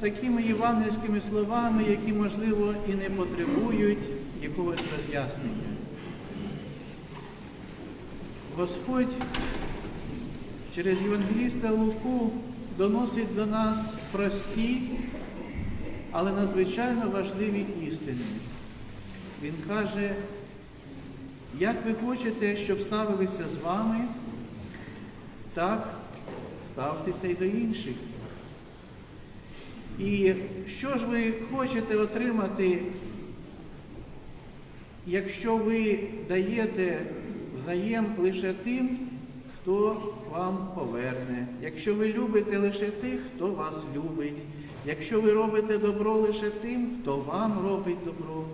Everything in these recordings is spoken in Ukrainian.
такими євангельськими словами, які, можливо, і не потребують якогось роз'яснення. Господь через Євангеліста Луку доносить до нас прості, але надзвичайно важливі істини. Він каже, як ви хочете, щоб ставилися з вами, так ставтеся й до інших. І що ж ви хочете отримати, якщо ви даєте взаєм лише тим, хто вам поверне, якщо ви любите лише тих, хто вас любить, якщо ви робите добро лише тим, хто вам робить добро,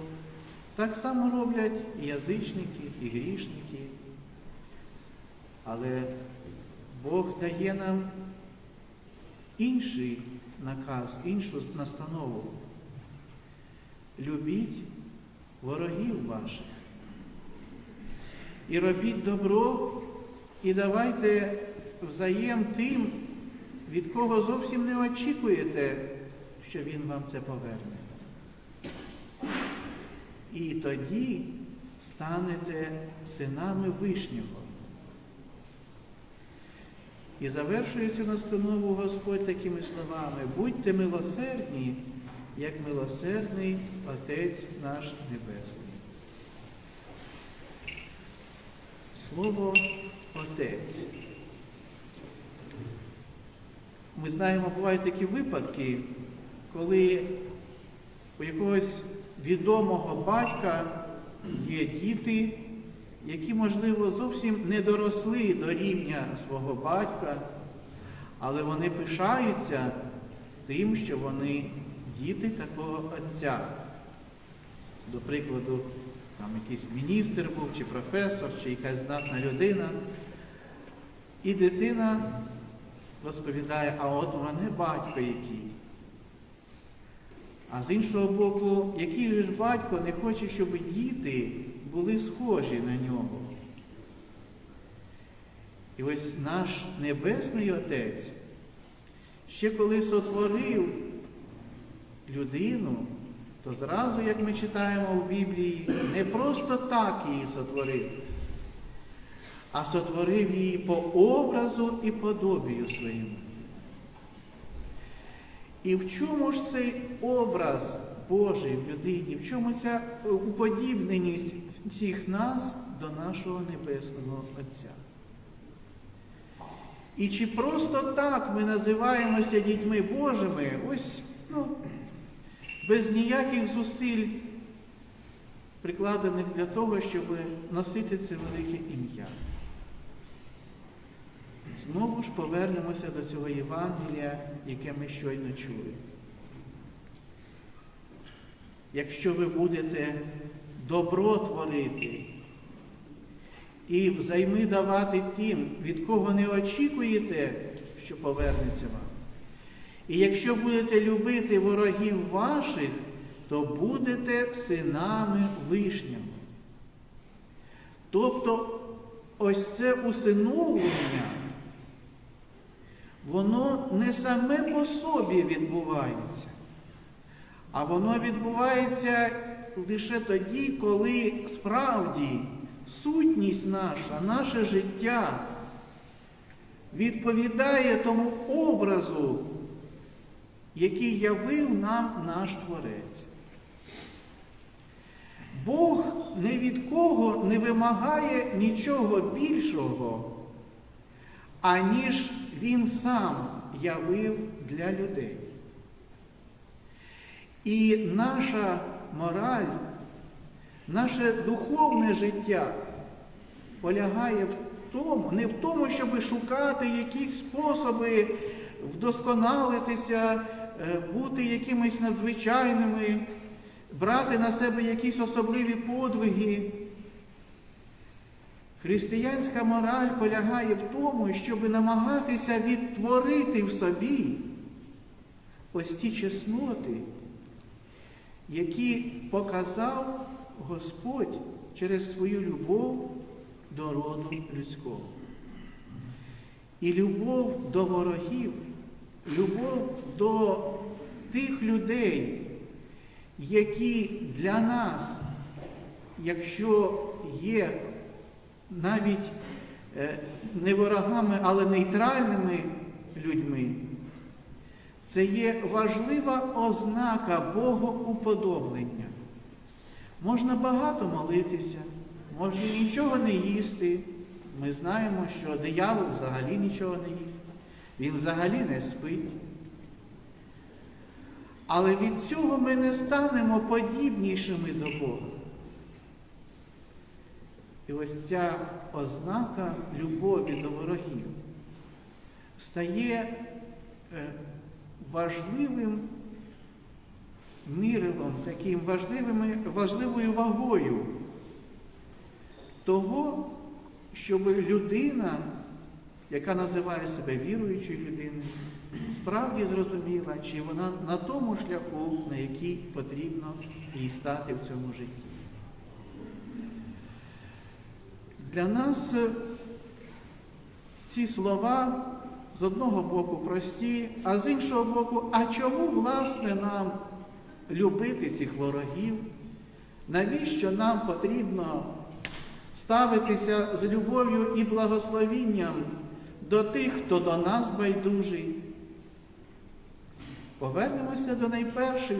так само роблять і язичники, і грішники. Але Бог дає нам інший наказ, іншу настанову. Любіть ворогів ваших. І робіть добро, і давайте взаєм тим, від кого зовсім не очікуєте, що Він вам це поверне. І тоді станете синами Вишнього. І завершує цю настанову Господь такими словами: будьте милосердні, як милосердний Отець наш Небесний. Слово Отець. Ми знаємо, бувають такі випадки, коли у якогось відомого батька є діти, які, можливо, зовсім не доросли до рівня свого батька, але вони пишаються тим, що вони діти такого отця. До прикладу, там якийсь міністр був, чи професор, чи якась знатна людина. І дитина розповідає, а от мене батько який. А з іншого боку, який ж батько не хоче, щоб діти були схожі на нього. І ось наш Небесний Отець, ще коли сотворив людину, то зразу, як ми читаємо в Біблії, не просто так її сотворив, а сотворив її по образу і подобію своєму. І в чому ж цей образ Божий в людині, в чому ця уподібненість всіх нас до нашого Небесного Отця? І чи просто так ми називаємося дітьми Божими, ось, ну, без ніяких зусиль, прикладених для того, щоб носити це велике ім'я? Знову ж повернемося до цього Євангелія, яке ми щойно чули. Якщо ви будете добро творити і взайми давати тим, від кого не очікуєте, що повернеться вам. І якщо будете любити ворогів ваших, то будете синами вишнями. Тобто ось це усиновлення воно не саме по собі відбувається, а воно відбувається лише тоді, коли справді сутність наша, наше життя відповідає тому образу, який явив нам наш Творець. Бог ні від кого не вимагає нічого більшого, аніж він сам явив для людей. І наша мораль, наше духовне життя полягає в тому, не в тому, щоб шукати якісь способи вдосконалитися, бути якимись надзвичайними, брати на себе якісь особливі подвиги. Християнська мораль полягає в тому, щоб намагатися відтворити в собі ось ті чесноти, які показав Господь через свою любов до роду людського. І любов до ворогів, любов до тих людей, які для нас, якщо є навіть е, не ворогами, але нейтральними людьми, це є важлива ознака Богоуподоблення. Можна багато молитися, можна нічого не їсти. Ми знаємо, що диявол взагалі нічого не їсть, він взагалі не спить. Але від цього ми не станемо подібнішими до Бога. І ось ця ознака любові до ворогів стає е, важливим мірилом, таким важливим, важливою вагою того, щоб людина, яка називає себе віруючою людиною, справді зрозуміла, чи вона на тому шляху, на який потрібно їй стати в цьому житті. Для нас ці слова з одного боку прості, а з іншого боку, а чому, власне, нам любити цих ворогів? Навіщо нам потрібно ставитися з любов'ю і благословінням до тих, хто до нас байдужий? Повернемося до найперших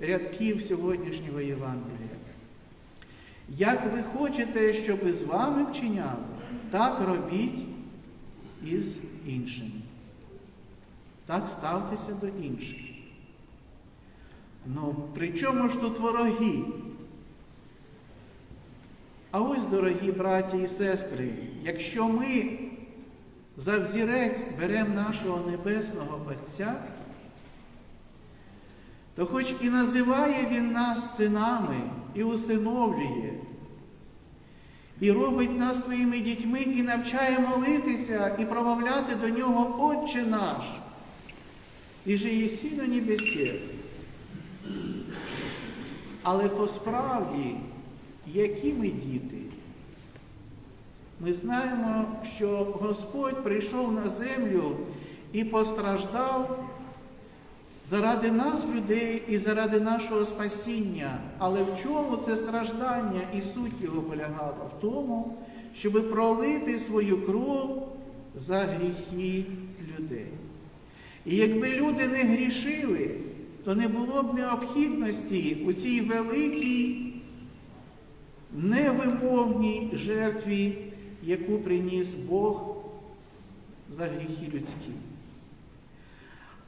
рядків сьогоднішнього Євангелія. Як ви хочете, щоб з вами вчиняли, так робіть із іншими. Так ставтеся до інших. Ну, при чому ж тут вороги? А ось, дорогі браті і сестри, якщо ми за взірець беремо нашого Небесного Отця, то хоч і називає Він нас синами і усиновлює, і робить нас своїми дітьми, і навчає молитися і промовляти до нього Отче наш, і же єсі на небесі. Але по справді, які ми діти? Ми знаємо, що Господь прийшов на землю і постраждав заради нас, людей, і заради нашого спасіння. Але в чому це страждання і суть його полягала? В тому, щоб пролити свою кров за гріхи людей. І якби люди не грішили, то не було б необхідності у цій великій, невимовній жертві, яку приніс Бог за гріхи людські.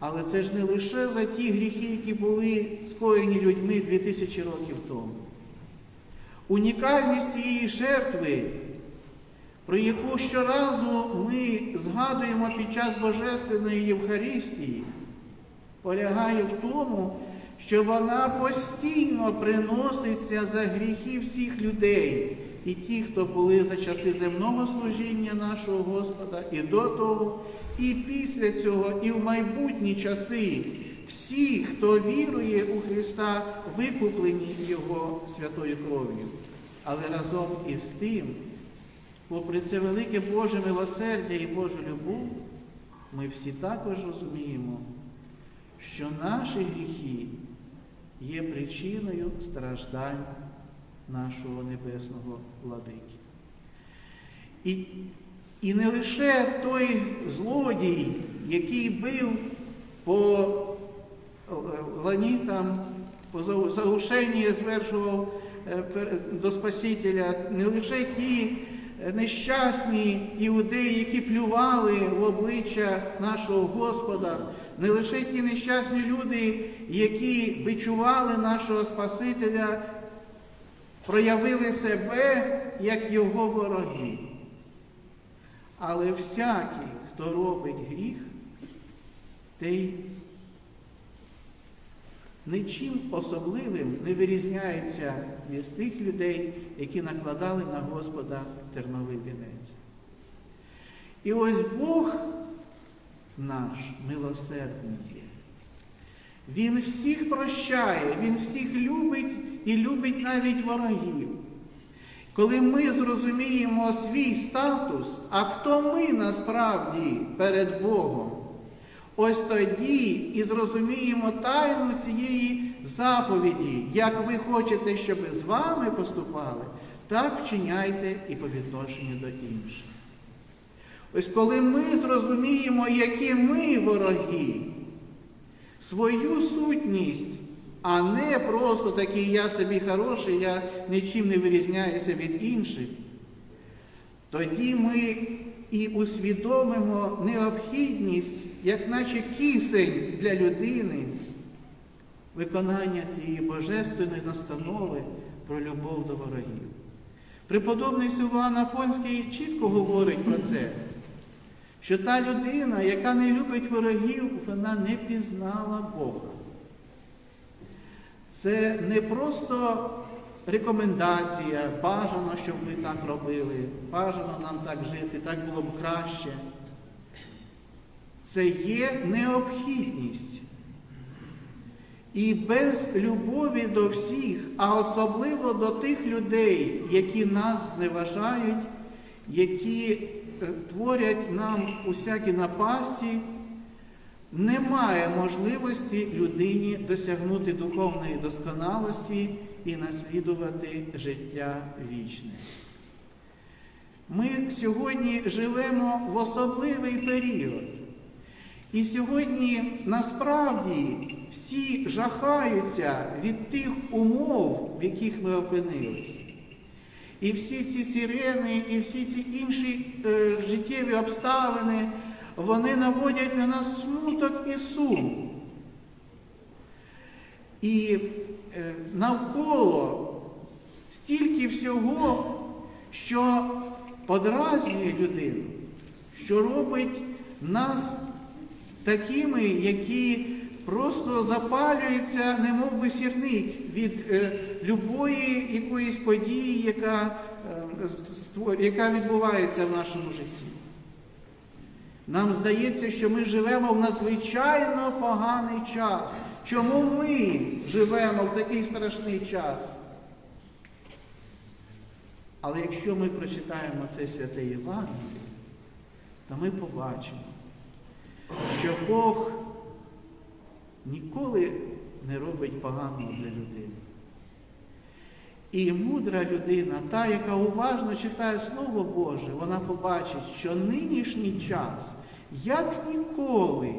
Але це ж не лише за ті гріхи, які були скоєні людьми 2000 років тому. Унікальність цієї жертви, про яку щоразу ми згадуємо під час Божественної Євхаристії, полягає в тому, що вона постійно приноситься за гріхи всіх людей, і ті, хто були за часи земного служіння нашого Господа, і до того, і після цього, і в майбутні часи. Всі, хто вірує у Христа, викуплені Його святою кров'ю. Але разом із тим, попри це велике Боже милосердя і Божу любов, ми всі також розуміємо, що наші гріхи є причиною страждань нашого Небесного Владики. І, і не лише той злодій, який бив по лані там, по заушенні звершував до Спасителя, не лише ті нещасні іудеї, які плювали в обличчя нашого Господа, не лише ті нещасні люди, які бичували нашого Спасителя, проявили себе як його вороги. Але всякий, хто робить гріх, той нічим особливим не вирізняється від тих людей, які накладали на Господа терновий вінець. І ось Бог наш милосердний є. Він всіх прощає, Він всіх любить і любить навіть ворогів. коли ми зрозуміємо свій статус, а хто ми насправді перед Богом, ось тоді і зрозуміємо тайну цієї заповіді, як ви хочете, щоб з вами поступали, так вчиняйте і по відношенню до інших. Ось коли ми зрозуміємо, які ми вороги, свою сутність, а не просто такий я собі хороший, я нічим не вирізняюся від інших, тоді ми і усвідомимо необхідність, як наче кисень для людини, виконання цієї божественної настанови про любов до ворогів. Преподобний Силуан Афонський чітко говорить про це, що та людина, яка не любить ворогів, вона не пізнала Бога. Це не просто рекомендація, бажано, щоб ми так робили, бажано нам так жити, так було б краще. Це є необхідність. І без любові до всіх, а особливо до тих людей, які нас зневажають, які творять нам усякі напасті, немає можливості людині досягнути духовної досконалості і наслідувати життя вічне. Ми сьогодні живемо в особливий період. І сьогодні насправді всі жахаються від тих умов, в яких ми опинилися. І всі ці сирени, і всі ці інші е, життєві обставини, вони наводять на нас смуток і сум. І е, навколо стільки всього, що подразнює людину, що робить нас такими, які просто запалюються, немов би сірник від е, любої якоїсь події, яка, е, яка відбувається в нашому житті. Нам здається, що ми живемо в надзвичайно поганий час. Чому ми живемо в такий страшний час? Але якщо ми прочитаємо це святе Євангеліє, то ми побачимо, що Бог ніколи не робить поганого для людини. І мудра людина, та, яка уважно читає Слово Боже, вона побачить, що нинішній час, як ніколи,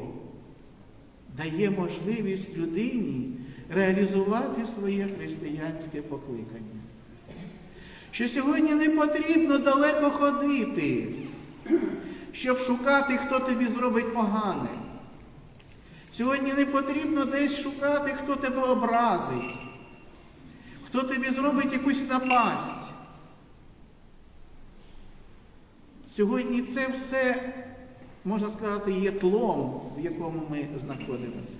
дає можливість людині реалізувати своє християнське покликання. Що сьогодні не потрібно далеко ходити, щоб шукати, хто тобі зробить погане. Сьогодні не потрібно десь шукати, хто тебе образить, хто тобі зробить якусь напасть. Сьогодні це все, можна сказати, є тлом, в якому ми знаходимося.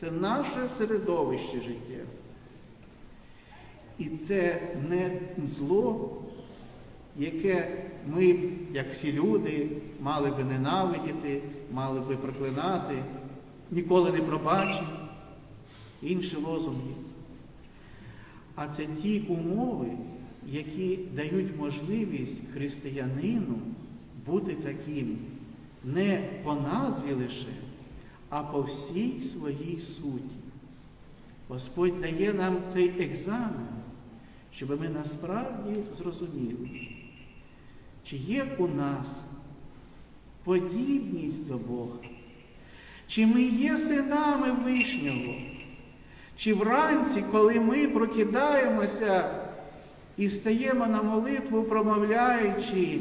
Це наше середовище життя. І це не зло, яке ми, як всі люди, мали би ненавидіти, мали би проклинати, ніколи не пробачимо, інші лозунги. А це ті умови, які дають можливість християнину бути таким не по назві лише, а по всій своїй суті. Господь дає нам цей екзамен, щоб ми насправді зрозуміли, чи є у нас подібність до Бога, чи ми є синами Вишнього, чи вранці, коли ми прокидаємося і стаємо на молитву, промовляючи,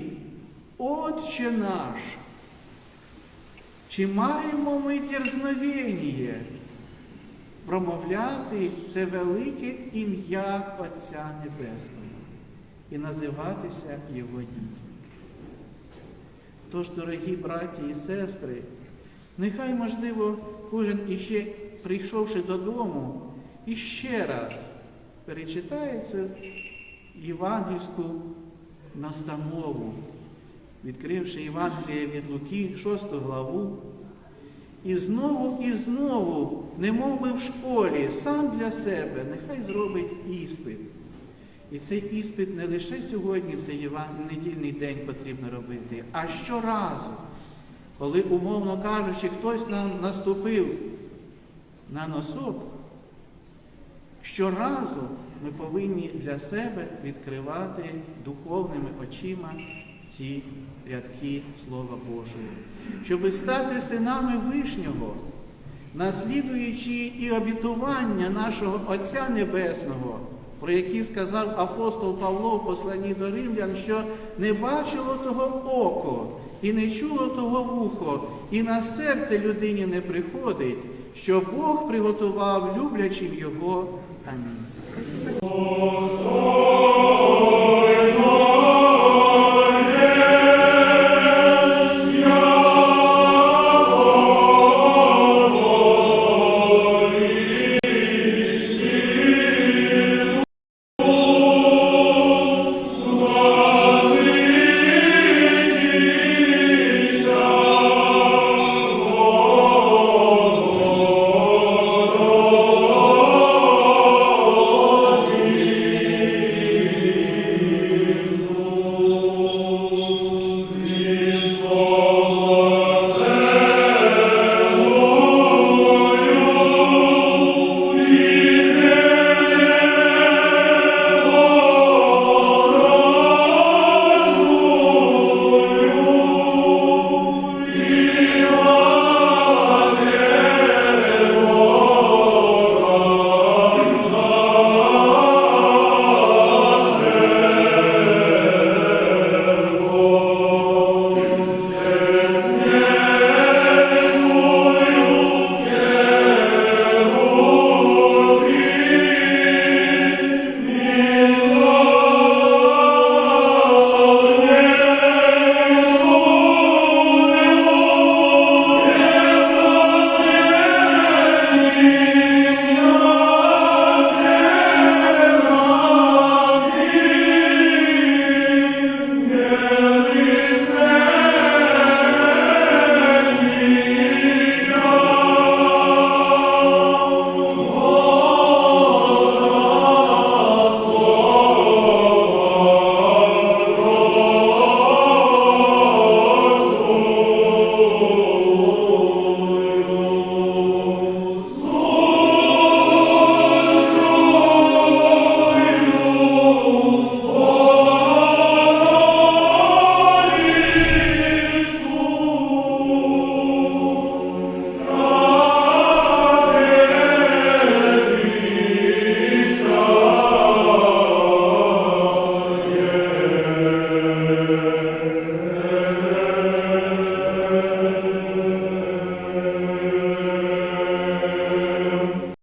Отче наш, чи маємо ми дерзновення промовляти це велике ім'я Отця Небесного і називатися Його дітьми. Тож, дорогі браті і сестри, нехай, можливо, кожен іще, прийшовши додому, іще раз перечитає цю євангельську настанову, відкривши Євангеліє від Луки, 6 главу, і знову і знову, не би в школі, сам для себе, нехай зробить іспит. І цей іспит не лише сьогодні, в цей недільний день потрібно робити, а щоразу, коли, умовно кажучи, хтось нам наступив на носок, щоразу ми повинні для себе відкривати духовними очима ці рядки Слова Божого, щоб стати синами Вишнього, наслідуючи і обітування нашого Отця Небесного, про які сказав апостол Павло в посланні до Римлян, що не бачило того око, і не чуло того вухо, і на серце людині не приходить, що Бог приготував люблячим його. Амінь.